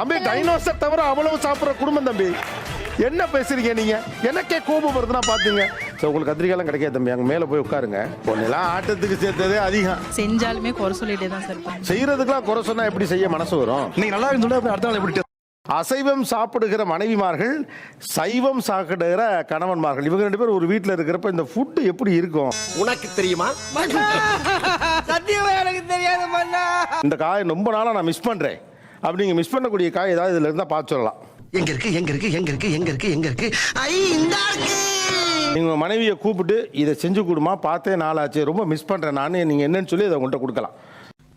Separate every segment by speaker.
Speaker 1: தம்பி டைனோசர் தவிர அவ்வளவு சாப்பிடுற குடும்பம் தம்பி. என்ன பேசுறீங்க நீங்க? எனக்கே கோபம் வருதுன்னா பாத்துங்க. சோ உங்களுக்கு கத்திரிக்காயெல்லாம் கிடைக்காது தம்பி. அங்க மேல போய் உட்காருங்க. பொண்ணெல்லாம் ஆட்டத்துக்கு சேர்த்ததே அதிகம்.
Speaker 2: செஞ்சாலுமே குறை சொல்லிட்டே தான் சார் இருப்பாங்க.
Speaker 1: செய்யறதுக்கெல்லாம் குறை சொன்னா எப்படி செய்ய மனசு வரும்?
Speaker 3: நீங்க நல்லா சொல்லி அடுத்த நாள் எப்படி
Speaker 1: அசைவம் சாப்பிடுகிற மனைவிமார்கள் சைவம் சாப்பிடுகிற கணவன்மார்கள். இவங்க ரெண்டு பேரும் ஒரு வீட்டில் இருக்கிறப்ப இந்த ஃபுட்டு எப்படி இருக்கும்?
Speaker 4: உனக்கு தெரியுமா?
Speaker 5: சத்தியமா எனக்கு தெரியாது மண்ணா
Speaker 1: இந்த காயை ரொம்ப நாளாக நான் மிஸ் பண்ணுறேன் அப்படி நீங்கள் மிஸ் பண்ணக்கூடிய காய் ஏதாவது இதில் இருந்தால் பார்த்து சொல்லலாம்.
Speaker 4: எங்க இருக்கு எங்க இருக்கு எங்க இருக்கு எங்க இருக்கு எங்க இருக்கு? ஐ இந்த இருக்கு
Speaker 1: நீங்கள் மனைவியை கூப்பிட்டு இதை செஞ்சு கொடுமா பார்த்தே நாளாச்சு. ரொம்ப மிஸ் பண்ணுறேன் நான். நீங்கள் என்னன்னு சொல்லி அதை உங்கள்கிட்ட கொடுக்கலாம்.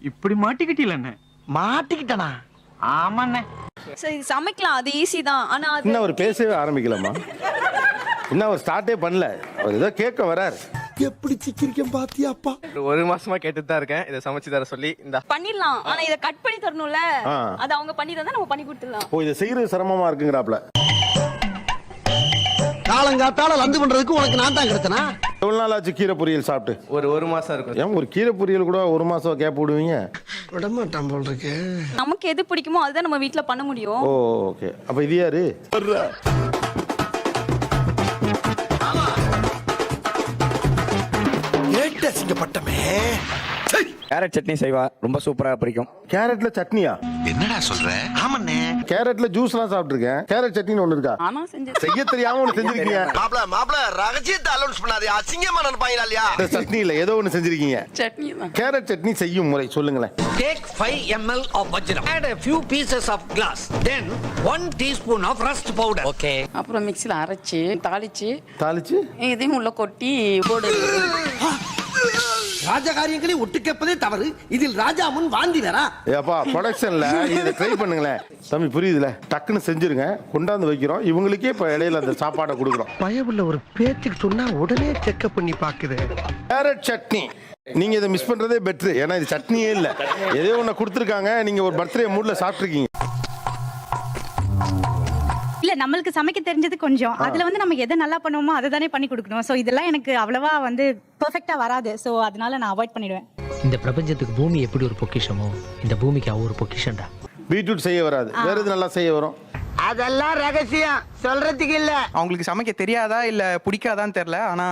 Speaker 6: இப்படி மாட்டிக்கிட்டீங்களே
Speaker 4: மாட்டிக்கிட்டனா? ஆமாண்ணே.
Speaker 7: சரி சமைக்கலாம். அது ஈஸி தான். ஆனா அது
Speaker 1: இன்னும் அவர் பேசவே ஆரம்பிக்கலாமா இன்னும் அவர் ஸ்டார்ட்டே பண்ணல. அவர் ஏதோ கேட்க வரார்.
Speaker 4: எப்படி சிக்கிரிக்கம் பாத்தியாப்பா
Speaker 6: ஒரு மாசமா கேட்டுட்டு தான் இருக்கேன். இதை சமைச்சு தர சொல்லி இந்த.
Speaker 7: பண்ணிடலாம். ஆனா இத கட் பண்ணி தரணும்ல.
Speaker 1: ஆ.
Speaker 7: அது அவங்க பண்ணி தந்தா நம்ம பண்ணி கொடுத்துடலாம்.
Speaker 1: ஓ இதை செய்யறது சிரமமா இருக்குங்கிறாப்ல.
Speaker 4: காலங்காத்தால லந்து பண்றதுக்கு உனக்கு நான் தான் கிடைச்சனா
Speaker 1: எவ்வளோ நாள் ஆச்சு கீரை பொரியல் சாப்பிட்டு?
Speaker 6: ஒரு ஒரு மாசம் இருக்கும்.
Speaker 1: ஏன் ஒரு கீரை பொரியல் கூட ஒரு மாசம் கேப் விடுவீங்க?
Speaker 4: விடமாட்டான் போல் இருக்கு.
Speaker 7: நமக்கு எது பிடிக்குமோ அதுதான் நம்ம வீட்ல பண்ண முடியும்.
Speaker 1: Oh okay. அப்ப இது யாரு?
Speaker 8: கேரட் சட்னி செய்வா. ரொம்ப சூப்பரா பிடிக்கும்.
Speaker 1: கேரட்ல சட்னியா?
Speaker 4: என்னடா சொல்ற? ஆமாண்ணே.
Speaker 1: கேரட்ல ஜூஸ்லாம் சாப்பிட்டுருக்கேன். கேரட் சட்னின்னு ஒண்ணு இருக்கா?
Speaker 7: ஆனா செஞ்சு.
Speaker 1: செய்ய தெரியாம ஒண்ணு செஞ்சிருக்கீங்க.
Speaker 4: மாப்ள மாப்ள ரகசியத்தை அலௌன்ஸ் பண்ணாதே. அசிங்கமா நினைப்பாங்களா இல்லையா?
Speaker 1: சட்னி இல்ல ஏதோ ஒண்ணு செஞ்சிருக்கீங்க.
Speaker 2: சட்னி தான்.
Speaker 1: கேரட் சட்னி செய்யும் முறை சொல்லுங்களேன்.
Speaker 5: Take 5 ml of vajra. Add a few pieces of glass. Then 1 teaspoon of rust powder. Okay.
Speaker 2: அப்புறம் மிக்ஸியில் அரைச்சி தாளிச்சு
Speaker 1: தாளிச்சு?
Speaker 2: இதையும் உள்ள கொட்டி போடு.
Speaker 4: ராஜகாரியங்களை ஒட்டு கேட்பதே தவறு. இதில் ராஜா முன் வாந்தி வேறா
Speaker 1: ஏப்பா ப்ரொடக்ஷன்ல இதை ட்ரை பண்ணுங்களேன். தம்பி புரியுதுல? டக்குன்னு செஞ்சிருங்க. கொண்டாந்து வைக்கிறோம். இவங்களுக்கே இப்ப இடையில அந்த சாப்பாடை கொடுக்குறோம்.
Speaker 4: பயமுள்ள ஒரு பேச்சுக்கு சொன்னா உடனே செக்அப் பண்ணி பாக்குது.
Speaker 1: கேரட் சட்னி. நீங்க இதை மிஸ் பண்றதே பெட்ரு ஏன்னா இது சட்னியே இல்ல. ஏதோ ஒண்ணு கொடுத்துருக்காங்க. நீங்க ஒரு பர்த்டே மூட்ல சாப்பிட்டுருக்கீங்க.
Speaker 9: இல்ல நம்மளுக்கு சமைக்க தெரிஞ்சது கொஞ்சம். அதுல வந்து நம்ம எதை நல்லா பண்ணுவோமோ அதை தானே பண்ணி கொடுக்கணும். சோ இதெல்லாம் எனக்கு அவ்வளவா வந்து பெர்ஃபெக்ட்டா வராது. சோ அதனால நான் அவாய்ட் பண்ணிடுவேன்.
Speaker 5: இந்த பிரபஞ்சத்துக்கு பூமி எப்படி ஒரு பொக்கிஷமோ இந்த பூமிக்கு அவ ஒரு பொக்கிஷம்டா.
Speaker 1: பீட்ரூட் செய்ய வராது. வேற எது நல்லா செய்ய வரும்?
Speaker 5: அதெல்லாம் ரகசியம். சொல்றதுக்கு இல்ல.
Speaker 6: அவங்களுக்கு சமைக்க தெரியாதா இல்ல பிடிக்காதான்னு தெரியல ஆனா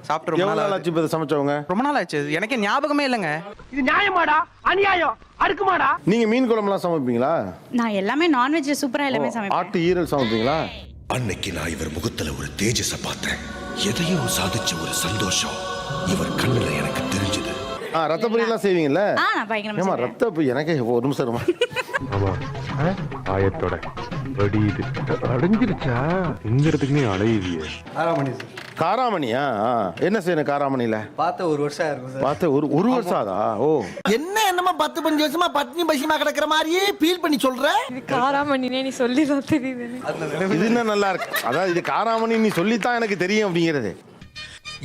Speaker 6: சாப்பிட்டு ரொம்ப
Speaker 1: எவ்வளவு
Speaker 6: நாள்
Speaker 1: நாள்
Speaker 6: ஆகுது.
Speaker 1: ஆச்சு இப்ப இதை சமைச்சவங்க?
Speaker 6: ரொம்ப நாள் ஆச்சு. எனக்கே ஞாபகமே இல்லைங்க.
Speaker 5: இது நியாயமாடா? அநியாயம். அடுக்குமாடா?
Speaker 1: நீங்க மீன் குழம்புலாம் சமைப்பீங்களா?
Speaker 9: நான் எல்லாமே நான்வெஜ் சூப்பரா எல்லாமே சமைப்பேன்.
Speaker 1: ஆட்டு ஈரல் சமைப்பீங்களா?
Speaker 10: அன்னைக்கு நான் இவர் முகத்துல ஒரு தேஜஸ பார்த்தேன். எதையோ சாதிச்ச ஒரு சந்தோஷம். இவர் கண்ணுல எனக்கு தெரிஞ்சது.
Speaker 1: ஆ ரத்த பொரியல்லாம் செய்வீங்கல்ல?
Speaker 9: ஆ நான் பயங்கரமா
Speaker 1: ஏமா
Speaker 9: செய்வேன்.
Speaker 1: ரத்த பொரி எனக்கே ஒரு நிமிஷம் இருமா?
Speaker 3: ஆயத்தோட. வெடியுது அடைஞ்சிருச்சா? எங்கிறதுக்கு நீ அலையுதியே
Speaker 1: காராமணியா? ஆ. என்ன செய்யணும் காராமணியில?
Speaker 6: பார்த்த ஒரு வருஷம் இருக்கும் சார்.
Speaker 1: பார்த்து ஒரு ஒரு வருஷம் ஆதா? ஓ.
Speaker 4: என்ன என்னமா பத்து பஞ்சு வருஷமா பட்னி பசிமா கிடக்குற மாதிரியே ஃபீல் பண்ணி சொல்ற?
Speaker 2: காராமணினே நீ சொல்லி தான் தெரியுது
Speaker 1: இது என்ன நல்லா இருக்கு? அதாவது இது காராமணி நீ சொல்லித்தான் எனக்கு தெரியும் அப்படிங்கிறது.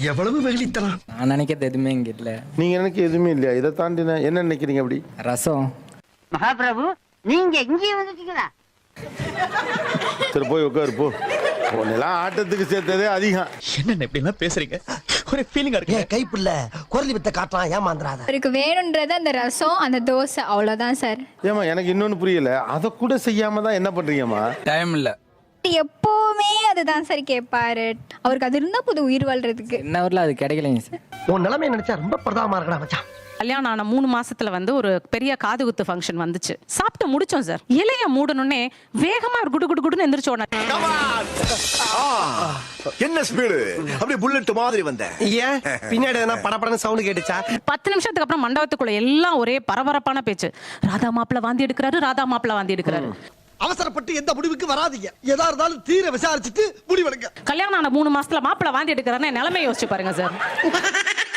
Speaker 4: எவ்வளவு வெகுளித்தனம்.
Speaker 8: நான் நினைக்கிறது எதுவுமே இங்க இல்ல.
Speaker 1: நீங்க எனக்கு எதுவுமே இல்லையா? இதை தாண்டி என்ன நினைக்கிறீங்க அப்படி?
Speaker 8: ரசம்.
Speaker 5: மகாபிரபு நீங்க எங்கேயும் வந்துட்டீங்களா
Speaker 1: சரி போய் உட்காரு போ. உன்னெல்லாம் ஆட்டத்துக்கு சேர்த்ததே அதிகம்.
Speaker 3: என்ன இப்படி எல்லாம் பேசுறீங்க? ஒரு ஃபீலிங்கா இருக்கு
Speaker 4: ஏன் கைப்புள்ள குரலி வித்த காட்டுறான் ஏமாந்துறாத.
Speaker 9: அவருக்கு வேணும்ன்றது அந்த ரசம் அந்த தோசை அவ்வளவுதான் சார்.
Speaker 1: ஏமா எனக்கு இன்னொன்னு புரியல. அதை கூட செய்யாம தான் என்ன பண்றீங்கம்மா?
Speaker 8: டைம் இல்ல.
Speaker 9: எப்பவுமே அதுதான் சார் கேட்பாரு அவருக்கு அது இருந்தா புது உயிர் வாழ்றதுக்கு.
Speaker 8: என்ன ஊர்ல அது கிடைக்கலைங்க சார்.
Speaker 4: உன் நிலைமை நினைச்சா ரொம்ப பிரதாபமா இருக்கடா மச்சான்.
Speaker 2: கல்யாணம் ஆன மூணு மாசத்துல வந்து ஒரு பெரிய காது குத்து ஃபங்க்ஷன் வந்துச்சு. சாப்பிட்டு முடிச்சோம் சார் இலைய மூடணுன்னே வேகமா ஒரு குடு குடு குடுன்னு எந்திரிச்சு உடனே.
Speaker 10: என்ன ஸ்பீடு அப்படியே புல்லட் மாதிரி வந்த.
Speaker 4: ஏன்? பின்னாடி எதனா படப்படன்னு சவுண்ட் கேட்டுச்சா?
Speaker 2: பத்து நிமிஷத்துக்கு அப்புறம் மண்டபத்துக்குள்ள எல்லாம் ஒரே பரபரப்பான பேச்சு. ராதா மாப்பிள்ள வாந்தி எடுக்கிறாரு ராதா மாப்பிள்ள வாந்தி எடுக்கிறாரு.
Speaker 4: அவசரப்பட்டு எந்த முடிவுக்கு வராதீங்க. எதா இருந்தாலும் தீர விசாரிச்சுட்டு முடிவெடுங்க.
Speaker 2: கல்யாணம் ஆன மூணு மாசத்துல மாப்பிள்ள வாந்தி எடுக்கிறாருன்னு நிலைமை யோசிச்சு பாருங்க சார்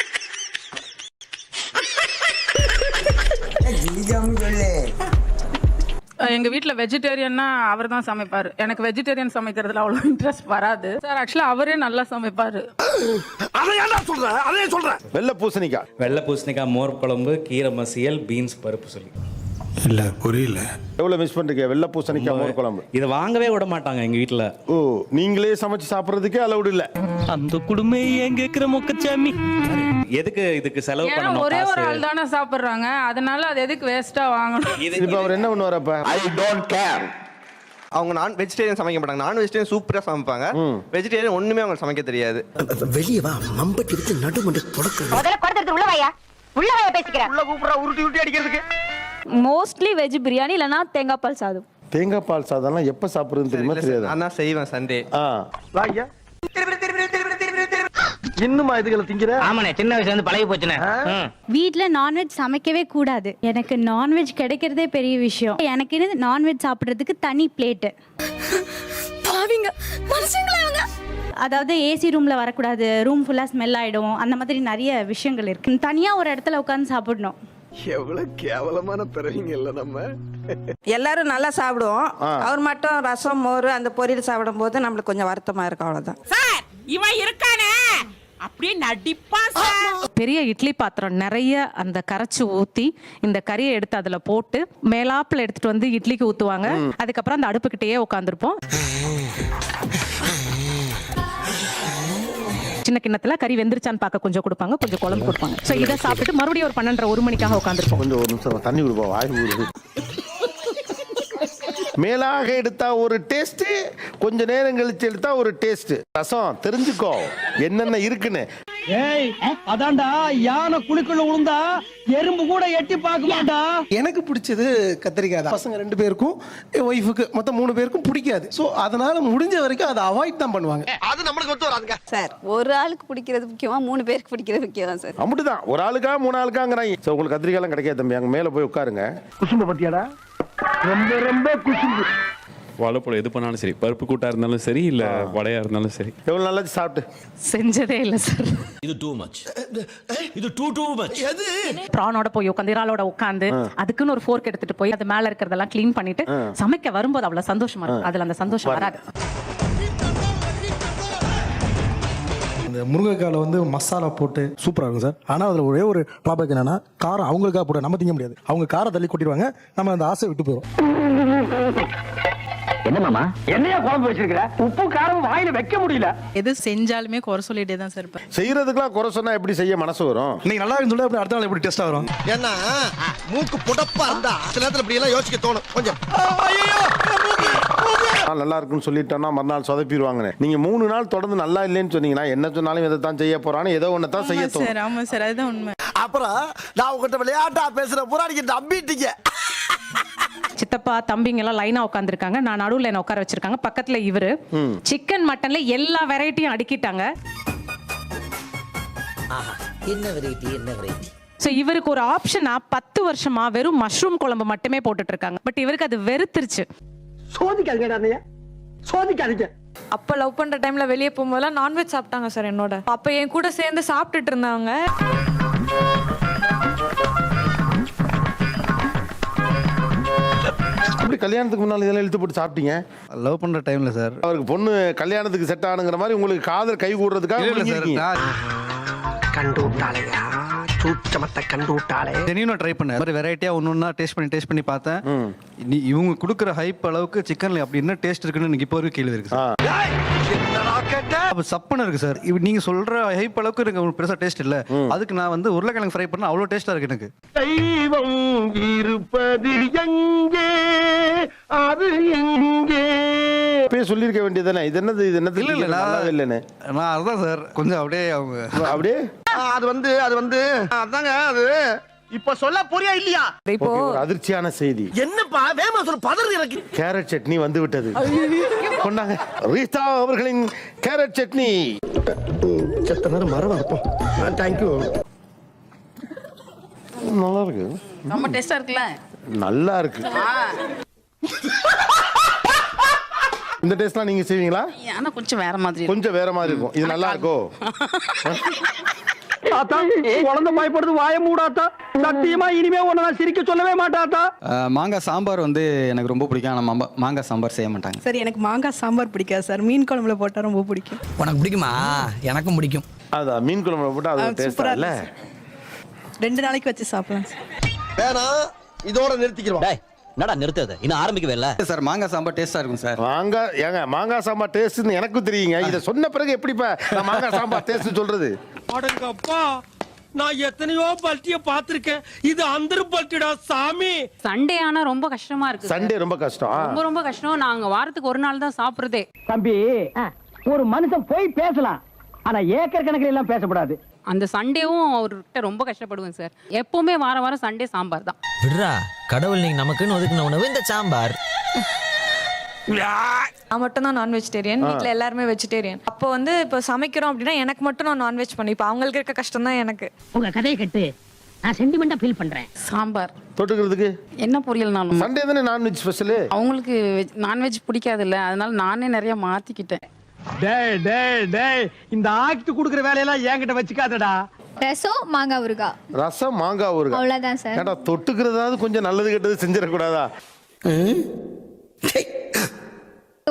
Speaker 11: எங்க வீட்ல வெஜிடேரியன்னா அவர் தான் சமைப்பாரு. எனக்கு வெஜிடேரியன் சமைக்கிறதுல அவ்வளவு இன்ட்ரெஸ்ட் வராது. சார் ஆக்சுவலா அவரே நல்லா சமைப்பாரு.
Speaker 4: அதை ஏன்டா சொல்ற? அதையே சொல்ற.
Speaker 1: வெள்ளை பூசணிக்காய்
Speaker 8: வெள்ளை பூசணிக்காய் மோர் குழம்பு கீரை மசியல் பீன்ஸ் பருப்பு சொல்லி.
Speaker 3: இல்ல புரியல.
Speaker 1: எவ்வளவு மிஸ் பண்றீங்க வெள்ளை பூசணிக்காய் மோர் குழம்பு?
Speaker 8: இதை வாங்கவே விட மாட்டாங்க எங்க வீட்டுல
Speaker 1: ஓ நீங்களே சமைச்சு சாப்பிடுறதுக்கே அலௌடு இல்ல.
Speaker 8: அந்த குடும்பம் ஏன் கேக்குற மொக்கச்சாமி? எதுக்கு இதுக்கு செலவு
Speaker 11: ஏன்னா
Speaker 8: பண்ணணும்
Speaker 11: ஒரே ஒரு
Speaker 8: காசு?
Speaker 11: ஆள் தானே சாப்பிடுறாங்க. அதனால அது எதுக்கு வேஸ்டா வாங்கணும்?
Speaker 8: இது-
Speaker 1: இப்ப அவர் என்ன பண்ணுவார் அப்ப?
Speaker 8: ஐ டோன்ட் கேர்
Speaker 6: அவங்க நான் வெஜிடேரியன் சமைக்க மாட்டாங்க. நான் வெஜிடேரியன் சூப்பரா சமைப்பாங்க. வெஜிடேரியன் ஒண்ணுமே அவங்க சமைக்க தெரியாது.
Speaker 4: வெளியே வா மம்பட்டி விட்டு நடுமண்டு தொடக்க
Speaker 9: முதல்ல கொடுத்துட்டு உள்ள வாயா. உள்ள வாயா பேசிக்கிறேன்.
Speaker 4: உள்ள கூப்பிடா உருட்டி உருட்டி அடிக்கிறதுக்கு.
Speaker 7: மோஸ்ட்லி வெஜ் பிரியாணி இல்லனா தேங்காய் பால் சாதம்.
Speaker 1: தேங்காய் பால் சாதம்லாம் எப்ப சாப்பிடுறதுன்னு தெரியுமா தெரியாது?
Speaker 6: நான் தான் செய்வேன் சண்டே.
Speaker 1: ஆ.
Speaker 4: இன்னுமா இதுகளை திங்கிற?
Speaker 8: ஆமாண்ணே சின்ன வயசுல இருந்து பழகி போச்சுண்ணே.
Speaker 9: வீட்ல நான்வெஜ் சமைக்கவே கூடாது. எனக்கு நான்வெஜ் கிடைக்கிறதே பெரிய விஷயம். எனக்கு நான்வெஜ் சாப்பிடுறதுக்கு தனி பிளேட்டு
Speaker 7: பாவிங்க மனுஷங்களா இவங்க
Speaker 9: அதாவது ஏசி ரூம்ல வரக்கூடாது. ரூம் ஃபுல்லா ஸ்மெல் ஆயிடும். அந்த மாதிரி நிறைய விஷயங்கள் இருக்கு. தனியா ஒரு இடத்துல உட்காந்து சாப்பிடணும்.
Speaker 4: எவ்வளவு கேவலமான பிறவிங்க இல்ல நம்ம.
Speaker 11: எல்லாரும் நல்லா சாப்பிடுவோம். அவர் மட்டும் ரசம் மோர் அந்த பொரியல் சாப்பிடும் போது நம்மளுக்கு கொஞ்சம் வருத்தமா இருக்கும் அவ்வளவுதான்.
Speaker 2: சார் இவன் இருக்கானே. அப்படியே நடிப்பான் பெரிய இட்லி பாத்திரம் நிறைய அந்த கரைச்சு ஊத்தி இந்த கறியை எடுத்து அதுல போட்டு மேலாப்புல எடுத்துட்டு வந்து இட்லிக்கு ஊத்துவாங்க. அதுக்கப்புறம் அந்த அடுப்புக்கிட்டேயே உட்காந்துருப்போம் சின்ன கிண்ணத்துல கறி வெந்துருச்சான்னு பார்க்க கொஞ்சம் கொடுப்பாங்க கொஞ்சம் குழம்பு கொடுப்பாங்க. சோ இதை சாப்பிட்டுட்டு மறுபடியும் ஒரு பன்னெண்டரை ஒரு மணிக்காக உட்காந்துருப்போம்
Speaker 1: கொஞ்சம் ஒரு நிமிஷம் தண்ணி கொடுப்பா வாய் ஊறுது மேலாக எடுத்தா ஒரு டேஸ்ட் கொஞ்ச நேரம் கழிச்சு எடுத்தா ஒரு டேஸ்ட் ரசம் தெரிஞ்சுக்கோ என்னென்ன இருக்குன்னு.
Speaker 4: ஏய் அதான்டா யானை குழிக்குள்ள விழுந்தா எறும்பு கூட எட்டி பார்க்க மாட்டா
Speaker 6: எனக்கு பிடிச்சது கத்திரிக்காய் தான். பசங்க ரெண்டு பேருக்கும் என் ஒய்ஃபுக்கு மொத்தம் மூணு பேருக்கும் பிடிக்காது. ஸோ அதனால முடிஞ்ச வரைக்கும் அதை அவாய்ட் தான் பண்ணுவாங்க.
Speaker 4: அது நம்மளுக்கு ஒத்து வராதுங்க.
Speaker 7: சார் ஒரு ஆளுக்கு பிடிக்கிறது முக்கியமா மூணு பேருக்கு பிடிக்கிறது முக்கியம் சார்.
Speaker 1: அப்படிதான் ஒரு ஆளுக்கா மூணு ஆளுக்காங்கிறாங்க. ஸோ உங்களுக்கு கத்திரிக்காய்லாம் கிடைக்காது தம்பி. அங்கே மேலே போய் உட்காருங்க.
Speaker 4: குசும்ப பத்தியாடா ரொம்ப ரொம்ப குசும்பு.
Speaker 3: வாழைப்பழம் எது பண்ணாலும் சரி பருப்பு கூட்டா இருந்தாலும் சரி இல்ல வடையா இருந்தாலும் சரி.
Speaker 1: எவ்வளோ நல்லா சாப்பிட்டு?
Speaker 2: செஞ்சதே இல்லை சார்.
Speaker 10: இது டூ மச் இது டூ டூ மச்
Speaker 4: எது?
Speaker 2: ப்ரானோட போய் உட்காந்து இறாலோட உட்காந்து அதுக்குன்னு ஒரு ஃபோர்க் எடுத்துட்டு போய் அது மேல இருக்கிறதெல்லாம் க்ளீன் பண்ணிட்டு சமைக்க வரும்போது அவ்வளவு சந்தோஷமா இருக்கும். அதுல அந்த சந்தோஷம் வராது.
Speaker 6: இந்த முருங்கைக்கால வந்து மசாலா போட்டு சூப்பராக இருக்கும் சார். ஆனால் அதில் ஒரே ஒரு ட்ராபேக் என்னன்னா காரம் அவங்களுக்காக போட நம்ம திங்க முடியாது. அவங்க காரம் தள்ளி கொட்டிடுவாங்க. நம்ம அந்த ஆசை விட்டு போயிடும்
Speaker 4: என்னையா குழம்பு வச்சிருக்கிற? உப்பு காரம் வாயில வைக்க முடியல.
Speaker 11: எது செஞ்சாலுமே குறை சொல்லிட்டே தான் சார் இருப்பேன்.
Speaker 1: செய்யறதுக்கெல்லாம் குறை சொன்னா எப்படி செய்ய மனசு வரும்?
Speaker 6: இன்னைக்கு நல்லா இருக்குன்னு சொல்லி அப்படி அடுத்த நாள் எப்படி டேஸ்ட்டாக வரும்?
Speaker 4: ஏன்னா மூக்கு புடப்பா இருந்தா சில நேரத்துல இப்படி எல்லாம் யோசிக்க தோணும். கொஞ்சம்.
Speaker 1: நல்லா இருக்குன்னு சொல்லிட்டோம்னா மறுநாள் சொதப்பிடுவாங்கன்னு. நீங்க மூணு நாள் தொடர்ந்து நல்லா இல்லைன்னு சொன்னீங்கன்னா என்ன சொன்னாலும் இதை தான் செய்ய போறான்னு ஏதோ ஒன்று தான் செய்ய தோணும்.
Speaker 11: ஆமா சார் அதுதான் உண்மை.
Speaker 4: அப்புறம் நான் உங்ககிட்ட விளையாட்டா பேசுற பூரா நீங்க நம்பிட்டீங்க.
Speaker 2: சித்தப்பா தம்பிங்க எல்லாம் லைனா உட்காந்துருக்காங்க நான் நடுவுல என்ன உட்கார வச்சிருக்காங்க. பக்கத்துல இவரு. சிக்கன் மட்டன்ல எல்லா வெரைட்டியும் அடுக்கிட்டாங்க.
Speaker 5: என்ன வெரைட்டி என்ன வெரைட்டி
Speaker 2: சோ இவருக்கு ஒரு ஆப்ஷனா பத்து வருஷமா வெறும் மஷ்ரூம் குழம்பு மட்டுமே போட்டுட்டு இருக்காங்க. பட் இவருக்கு அது வெறுத்துருச்சு.
Speaker 4: சோதிக்காதீங்க அண்ணையா சோதிக்காதீங்க.
Speaker 11: அப்ப லவ் பண்ற டைம்ல வெளியே போகும்போதெல்லாம் நான்வெஜ் சாப்பிட்டாங்க சார் என்னோட. அப்ப என் கூட சேர்ந்து சாப்பிட்டுட்டு இருந்தாங்க.
Speaker 1: அப்படி கல்யாணத்துக்கு முன்னால் இதெல்லாம் இழுத்து போட்டு சாப்பிட்டீங்க?
Speaker 6: லவ் பண்ணுற டைமில் சார்
Speaker 1: அவருக்கு பொண்ணு கல்யாணத்துக்கு செட் ஆனுங்கிற மாதிரி உங்களுக்கு காதல் கை கூடுறதுக்காக.
Speaker 4: கண்டு விட்டாளையா சூச்சமத்தை கண்டு விட்டாளே
Speaker 6: ஜெனியூனாக ட்ரை பண்ணேன் மாதிரி வெரைட்டியாக ஒன்று ஒன்றா டேஸ்ட் பண்ணி டேஸ்ட் பண்ணி பார்த்தேன். நீ இவங்க கொடுக்குற ஹைப் அளவுக்கு சிக்கனில் அப்படி என்ன டேஸ்ட் இருக்குன்னு எனக்கு இப்போ வரைக்கும் கேள்வி இருக்கு
Speaker 4: கேட்ட?
Speaker 6: அப்போ இருக்கு சார் இப்போ நீங்கள் சொல்கிற ஹைப் அளவுக்கு எனக்கு ஒரு பெருசாக டேஸ்ட் இல்லை. அதுக்கு நான் வந்து உருளைக்கிழங்கு ஃப்ரை பண்ண அவ்வளோ டேஸ்ட்டாக இருக்கு எனக்கு.
Speaker 4: தெய்வம் இருப்பது எங்கே? அது எங்கே?
Speaker 1: அப்பயே சொல்லியிருக்க வேண்டியதானே இது என்னது இது என்னது?
Speaker 6: இல்லை இல்லை
Speaker 1: நல்லாவே இல்லைன்னு.
Speaker 6: நான் அதுதான் சார் கொஞ்சம் அப்படியே அவங்க
Speaker 1: அப்படியே?
Speaker 4: அது வந்து அது வந்து அதாங்க அது இப்ப சொல்ல போறியா இல்லையா?
Speaker 2: இப்போ
Speaker 1: அதிர்ச்சியான செய்தி.
Speaker 4: என்னப்பா வேமா சொல்ல பதறு எனக்கு.
Speaker 1: கேரட் சட்னி வந்து விட்டது. கொண்டாங்க. ரீதா அவர்களின் கேரட் சட்னி.
Speaker 4: செத்த நேரம் மரம் இருப்போம் தேங்க்யூ
Speaker 1: நல்லா இருக்கு.
Speaker 11: ரொம்ப டேஸ்டா இருக்குல்ல?
Speaker 1: நல்லா இருக்கு. இந்த டேஸ்ட்லாம் நீங்க செய்வீங்களா?
Speaker 11: ஆனா கொஞ்சம் வேற மாதிரி
Speaker 1: கொஞ்சம் வேற மாதிரி இருக்கும். இது நல்லா இருக்கோ?
Speaker 4: ஆத்தா குழந்தை பயப்படுது வாய மூடாத்தா. சத்தியமா இனிமே உன்னை நான் சிரிக்க சொல்லவே மாட்டாத்தா.
Speaker 6: மாங்காய் சாம்பார் வந்து எனக்கு ரொம்ப பிடிக்கும். ஆனால் மாங்காய் சாம்பார் செய்ய மாட்டாங்க.
Speaker 11: சார் எனக்கு மாங்காய் சாம்பார் பிடிக்காது சார். மீன் குழம்புல போட்டா ரொம்ப பிடிக்கும்.
Speaker 5: உனக்கு பிடிக்குமா? எனக்கும் பிடிக்கும்.
Speaker 1: அதான் மீன் குழம்புல போட்டு அது டேஸ்டா இல்ல?
Speaker 11: ரெண்டு நாளைக்கு வச்சு சாப்பிடலாம்
Speaker 4: வேணாம் இதோட நிறுத்திக்கிறோம்.
Speaker 8: என்னடா நிறுத்தது இன்னும் ஆரம்பிக்கவே இல்ல. சார் மாங்காய் சாம்பார் டேஸ்டா இருக்கும் சார்.
Speaker 1: மாங்காய் ஏங்க மாங்காய் சாம்பார் டேஸ்ட்னு எனக்கும் தெரியுங்க. இதை சொன்ன பிறகு எப்படிப்பா நான் மாங்காய் சாம்பார் டேஸ்ட் சொல்றது?
Speaker 4: அடங்கப்பா நான் எத்தனையோ பல்ட்டிய பாத்திருக்கேன் இது அந்த பல்ட்டிடா சாமி.
Speaker 11: சண்டே ஆனா ரொம்ப கஷ்டமா இருக்கு
Speaker 1: சண்டே ரொம்ப கஷ்டம்.
Speaker 11: ரொம்ப ரொம்ப கஷ்டம். நாங்க வாரத்துக்கு ஒரு நாள் தான் சாப்பிடுறதே.
Speaker 4: தம்பி ஒரு மனுஷன் போய் பேசலாம். ஆனா ஏக்கர் கணக்கில் எல்லாம் பேசக்கூடாது
Speaker 11: அந்த சண்டேவும் அவர்கிட்ட ரொம்ப கஷ்டப்படுவேன் சார். எப்பவுமே வாரம் வாரம் சண்டே சாம்பார் தான்.
Speaker 8: விடுறா. கடவுள் நீங்க நமக்குன்னு ஒதுக்குன உணவு இந்த சாம்பார்.
Speaker 9: நான் மட்டும் தான் நான் வெஜிடேரியன் வீட்ல எல்லாருமே வெஜிடேரியன் அப்போ வந்து இப்போ சமைக்கிறோம் அப்படின்னா எனக்கு மட்டும் நான் நான்வெஜ் பண்ணிப்பேன் அவங்களுக்கு இருக்க கஷ்டம் தான் எனக்கு.
Speaker 4: உங்க கதையை கட்டு நான் சென்டிமெண்டா ஃபீல் பண்றேன்.
Speaker 11: சாம்பார்.
Speaker 1: தொட்டுக்கிறதுக்கு?
Speaker 11: என்ன பொரியல்னாலும்
Speaker 1: சண்டே தானே நான்வெஜ் ஸ்பெஷலு
Speaker 11: அவங்களுக்கு நான்வெஜ் பிடிக்காது இல்ல அதனால நானே நிறைய மாத்திக்கிட்டேன்.
Speaker 4: டேய் டேய் டேய் இந்த ஆக்ட் குடுக்குற வேலையெல்லாம் என்கிட்ட வச்சுக்காதடா.
Speaker 7: ரசம் மாங்காய் ஊறுகாய்.
Speaker 1: ரசம் மாங்காய் ஊறுகாய்.
Speaker 7: அவ்வளவுதான் சார்.
Speaker 1: ஏடா தொட்டுக்கிறதாவது கொஞ்சம் நல்லது கெட்டது செஞ்சிடக்கூடாதா?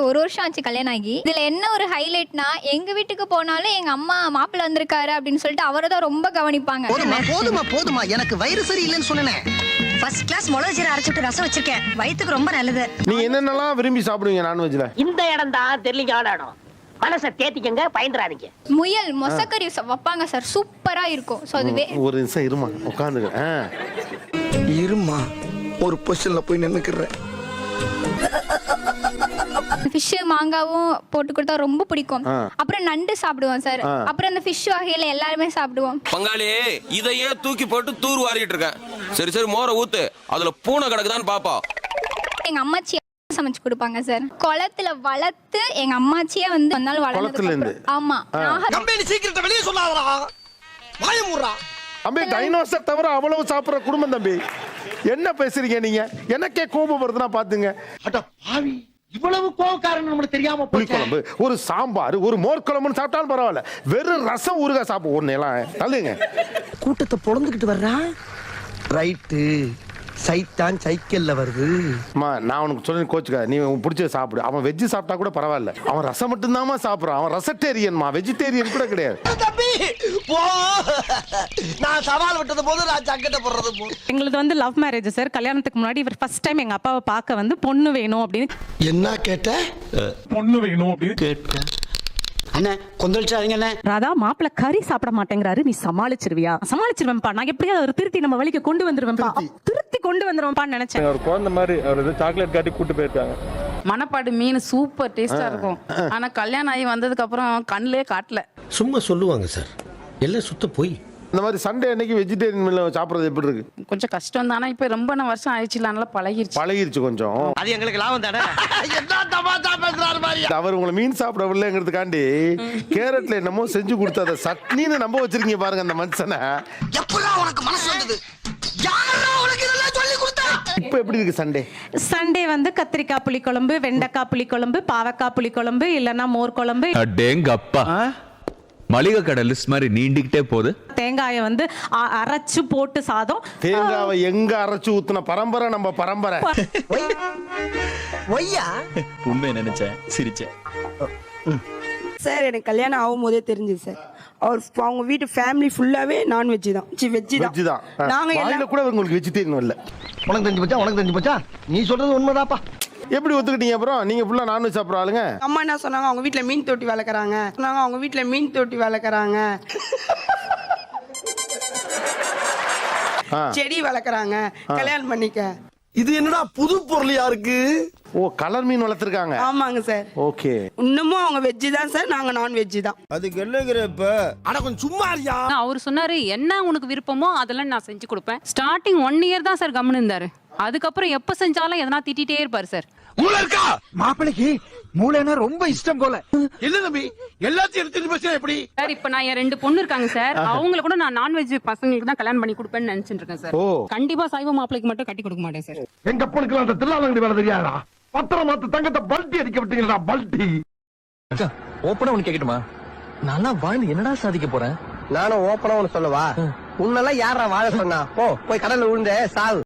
Speaker 7: ஒரு வருஷம் ஆச்சு கல்யாணம் ஆகி. இதுல என்ன ஒரு ஹைலைட்னா எங்க வீட்டுக்கு போனாலும் எங்க அம்மா மாப்பிள்ள வந்திருக்காரு அப்படின்னு சொல்லிட்டு அவரை தான் ரொம்ப கவனிப்பாங்க.
Speaker 4: போதுமா போதுமா எனக்கு வயிறு சரியில்லைன்னு சொன்னேன்.
Speaker 9: ஃபர்ஸ்ட் கிளாஸ் மிளகு ஜீரகம் அரைச்சிட்டு ரசம் வச்சிருக்கேன். வயித்துக்கு ரொம்ப நல்லது.
Speaker 1: நீங்க என்னென்னலாம் விரும்பி சாப்பிடுவீங்க நான்வெஜ்ல
Speaker 4: இந்த இடம் தான் தெரியலீங்க ஆடாடும் மனசை தேத்திக்கங்க பயந்துறாதீங்க.
Speaker 7: முயல் மொசக்கறி ச- வைப்பாங்க சார் சூப்பரா இருக்கும். ஸோ அதுவே
Speaker 1: ஒரு நிமிஷம் இருமா உட்காந்துக்க
Speaker 4: இருமா ஒரு பொசிஷன்ல போய் நின்னுக்கிறேன்
Speaker 7: ஃபிஷ் மாங்காவும் போட்டு கொடுத்தா ரொம்ப பிடிக்கும். அப்புறம் நண்டு சாப்பிடுவோம் சார். அப்புறம் அந்த ஃபிஷ் வகையில எல்லாருமே சாப்பிடுவோம்.
Speaker 5: பங்காளி இதையே தூக்கி போட்டு தூர் வாரிட்டு இருக்கேன் சரி சரி மோர ஊத்து. அதுல பூனை கிடக்குதான்னு பாப்பா
Speaker 7: எங்க அம்மாச்சி சமைச்சு கொடுப்பாங்க சார் குளத்துல வளர்த்து எங்க அம்மாச்சியே வந்து நாள்
Speaker 1: குளத்துல இருந்து?
Speaker 7: ஆமா நாக-
Speaker 4: கம்பெனி சீக்கிரத்தை வெளியே சொல்லாதடா. வாய மூடுறா.
Speaker 1: தம்பி டைனோசர் தவிர அவ்வளவு சாப்பிடுற குடும்பம் தம்பி. என்ன பேசுறீங்க நீங்க? எனக்கே கோபம் வருதுன்னா பாத்துங்க.
Speaker 4: அட பாவி. இவ்வளவு கோவக்காரன் நம்மளுக்கு தெரியாம
Speaker 1: புளி குழம்பு ஒரு சாம்பார் ஒரு மோர் குழம்புன்னு சாப்பிட்டாலும் பரவாயில்ல. வெறும் ரசம் ஊறுகாய் சாப்பிடு ஒண்ணு எல்லாம் தள்ளுங்க.
Speaker 4: கூட்டத்தை பொழந்துகிட்டு வர்றா? ரைட்டு சைத்தான் சைக்கிள்ல வருது.
Speaker 1: அம்மா நான் உனக்கு சொல்லி கோச்சுக்க நீ உனக்கு பிடிச்சத சாப்பிடு. அவன் வெஜ் சாப்பிட்டா கூட பரவாயில்ல. அவன் ரசம் மட்டும்தாம்மா சாப்பிடுறான். அவன் ரசட்டேரியன்மா வெஜிடேரியன் கூட கிடையாது.
Speaker 4: தம்பி போ. நான் சவால் விட்டது போது நான் சக்கட்ட போடுறது போ
Speaker 2: எங்களுது வந்து லவ் மேரேஜ் சார் கல்யாணத்துக்கு முன்னாடி இவர் ஃபர்ஸ்ட் டைம் எங்க அப்பாவை பார்க்க வந்து பொண்ணு வேணும் அப்படின்னு
Speaker 4: என்ன கேட்ட?
Speaker 8: அண்ணா கொந்தளிச்சாதீங்க
Speaker 2: ராதா மாப்பிள்ள கறி சாப்பிட மாட்டேங்கிறாரு நீ சமாளிச்சிருவியா? சமாளிச்சிருவேன்ப்பா நான் எப்படியாவது அவர் திருத்தி நம்ம வழிக்கு கொண்டு வந்துருவேன்ப்பா. திருத்தி. கொண்டு வந்துருவேன்ப்பான்னு நினைச்சேன்.
Speaker 3: ஒரு குழந்தை மாதிரி அவர் ஏதோ சாக்லேட் காட்டி கூட்டு போயிருக்காங்க.
Speaker 11: மணப்பாடு மீன் சூப்பர் டேஸ்டா இருக்கும். ஆனா கல்யாணம் ஆகி வந்ததுக்கு அப்புறம் கண்ணிலே காட்டல.
Speaker 10: சும்மா சொல்லுவாங்க சார். எல்லாம் சுத்த போய்.
Speaker 1: இந்த மாதிரி சண்டே அன்னைக்கு வெஜிடேரியன் மீல் சாப்பிடுறது எப்படி இருக்கு?
Speaker 11: கொஞ்சம் கஷ்டம் தான். ஆனா இப்ப ரொம்ப வருஷம் ஆயிடுச்சு அதனால பழகிருச்சு.
Speaker 1: பழகிருச்சு கொஞ்சம்.
Speaker 8: அது எங்களுக்கு லாபம் தானே?
Speaker 1: அவர் உங்களை மீன் சாப்பிட விடலைங்கிறதுக்காண்டி கேரட்ல என்னமோ செஞ்சு கொடுத்து அதை சட்னின்னு நம்ப வச்சிருக்கீங்க பாருங்க அந்த மனுஷனை.
Speaker 4: எப்படா உனக்கு மனசு வந்தது? யாரா உனக்கு இதெல்லாம் சொல்லி கொடுத்தா?
Speaker 1: இப்போ எப்படி இருக்கு சண்டே?
Speaker 2: சண்டே வந்து கத்திரிக்காய் புளிக்குழம்பு வெண்டைக்காய் புளிக்குழம்பு பாவக்காய் புளிக்குழம்பு இல்லைன்னா மோர் குழம்பு.
Speaker 3: அடேங்கப்பா. மளிகை கடை லிஸ்ட் மாதிரி நீண்டிக்கிட்டே போகுது.
Speaker 2: தேங்காயை வந்து அ- அரைச்சு போட்டு சாதம்.
Speaker 1: தேங்காவை எங்க அரைச்சு ஊத்துன பரம்பரை நம்ம பரம்பரை.
Speaker 4: ஒய்யா?
Speaker 3: உண்மை நினைச்சேன் சிரிச்சேன்.
Speaker 9: சார் எனக்கு கல்யாணம் ஆகும் போதே தெரிஞ்சது சார். அவர் அவங்க வீட்டு ஃபேமிலி ஃபுல்லாவே நான்வெஜ் தான். சி வெஜ்
Speaker 1: வெஜ் தான்.
Speaker 9: நாங்க
Speaker 1: வாயில
Speaker 9: எல்லாம்
Speaker 1: கூட உங்களுக்கு வெஜிடேரியன் இல்ல.
Speaker 4: உனக்கு தெரிஞ்சு போச்சா? உனக்கு தெரிஞ்சு போச்சா? நீ சொல்றது உண்மைதாப்பா.
Speaker 1: எப்படி ஒத்துக்கிட்டீங்க அப்புறம் நீங்க ஃபுல்லா நான்வெஜ் சாப்பிட்ற ஆளுங்க.
Speaker 9: அம்மா என்ன சொன்னாங்க? அவங்க வீட்ல மீன் தொட்டி வளர்க்குறாங்க. சொன்னாங்க அவங்க வீட்ல மீன் தொட்டி வளர்க்குறாங்க.
Speaker 1: ஆ.
Speaker 9: செடி வளர்க்குறாங்க. கல்யாணம் பண்ணிக்க.
Speaker 4: இது என்னடா புது பொருளியா இருக்கு
Speaker 1: ஓ கலர் மீன் வளர்த்துருக்காங்க.
Speaker 9: ஆமாங்க சார்.
Speaker 1: ஓகே.
Speaker 9: இன்னமும் அவங்க வெஜ் தான் சார். நாங்க நான் வெஜ் தான்.
Speaker 10: அதுக்கு என்னங்கிறப்ப
Speaker 4: ஆனா கொஞ்சம் சும்மா இருக்கியா?
Speaker 11: அவர் சொன்னாரு என்ன உனக்கு விருப்பமோ அதெல்லாம் நான் செஞ்சு கொடுப்பேன். ஸ்டார்டிங் ஒன் இயர் தான் சார் கம்முன்னு இருந்தாரு. அதுக்கப்புறம் எப்ப செஞ்சாலும் எதனா திட்டிட்டே இருப்பாரு சார்.
Speaker 4: மூளை இருக்கா மாப்பிளைக்கு மூளைனா ரொம்ப இஷ்டம் போல. இல்ல தம்பி? எல்லாத்தையும் எடுத்துட்டு பேசுறேன் எப்படி?
Speaker 11: சார் இப்ப நான் என் ரெண்டு பொண்ணு இருக்காங்க சார். அவங்கள கூட நான் நான்வெஜ் பசங்களுக்கு தான் கல்யாணம் பண்ணி கொடுப்பேன்னு நினைச்சிட்டு இருக்கேன் சார்.
Speaker 1: ஓ.
Speaker 11: கண்டிப்பா சைவ மாப்பிளைக்கு மட்டும் கட்டி கொடுக்க மாட்டேன் சார்.
Speaker 4: எங்க பொண்ணுக்கு அந்த திருநாளங்கடி வேலை தெரியாதா? பத்திரம் மாத்து தங்கத்தை பல்ட்டி அடிக்க விட்டீங்களா பல்ட்டி.
Speaker 8: ஓப்பனா ஒன்று கேட்கட்டுமா நான் வாழ்ந்து என்னடா சாதிக்க போறேன்?
Speaker 4: நானும் ஓப்பனா ஒண்ணு சொல்லவா? உன்னெல்லாம் யாரா வாழ சொன்னா? போ போய் கடல்ல விழுந்த சாவு.